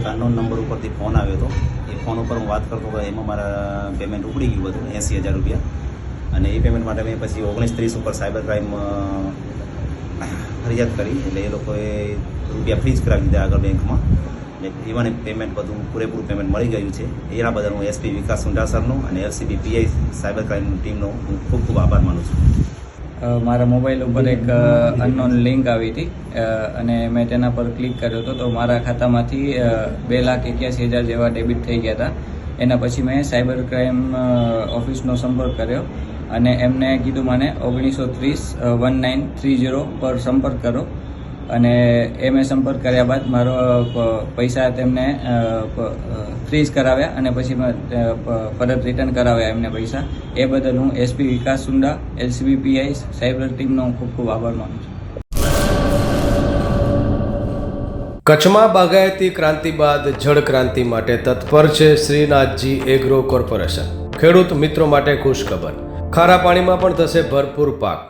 એક unknown number ઉપરથી phone આવ્યો હતો. એ ફોન ઉપર હું વાત કરતો હતો, એમાં મારા પેમેન્ટ ઉપડી ગયું હતું એંસી હજાર રૂપિયા. અને એ પેમેન્ટ માટે મેં પછી ઓગણીસ ત્રીસ ઉપર સાયબર ક્રાઇમ ફરિયાદ કરી. એટલે એ લોકોએ રૂપિયા ફ્રીજ કરાવી દીધા આગળ બેંકમાં. એટલે એવાને પેમેન્ટ બધું પૂરેપૂરું પેમેન્ટ મળી ગયું છે. એના બદલ હું એસપી વિકાસ સુંડા સરનો અને એલસીબી પીઆઈ સાયબર ક્રાઇમ ટીમનો હું ખૂબ ખૂબ આભાર માનું છું. મારા મોબાઈલ ઉપર એક અનનોન લિંક આવી હતી. અને મેં તેના પર ક્લિક કર્યો હતો. તો મારા ખાતામાંથી બે લાખ એક્યાસી હજાર જેવા ડેબિટ થઈ ગયા હતા. એના પછી મેં સાયબર ક્રાઇમ ઓફિસનો સંપર્ક કર્યો અને એમને કીધું મને ઓગણીસો ત્રીસ વન નાઇન થ્રી ઝીરો પર સંપર્ક કરો. અને એ મેં સંપર્ક કર્યા બાદ મારો પૈસા તેમને ફ્રીઝ કરાવ્યા અને પછી પરત રિટર્ન કરાવ્યા એમને પૈસા. એ બદલ હું SP Vikas Sunda LCB PI cyber ટીમનો ખૂબ ખૂબ આભાર માનું છું. કચ્છમાં બાગાયતી ક્રાંતિ બાદ જળ ક્રાંતિ માટે તત્પર છે શ્રીનાથજી એગ્રો કોર્પોરેશન. ખેડૂત મિત્રો માટે ખુશખબર. ખારા પાણીમાં પણ થશે ભરપૂર પાક.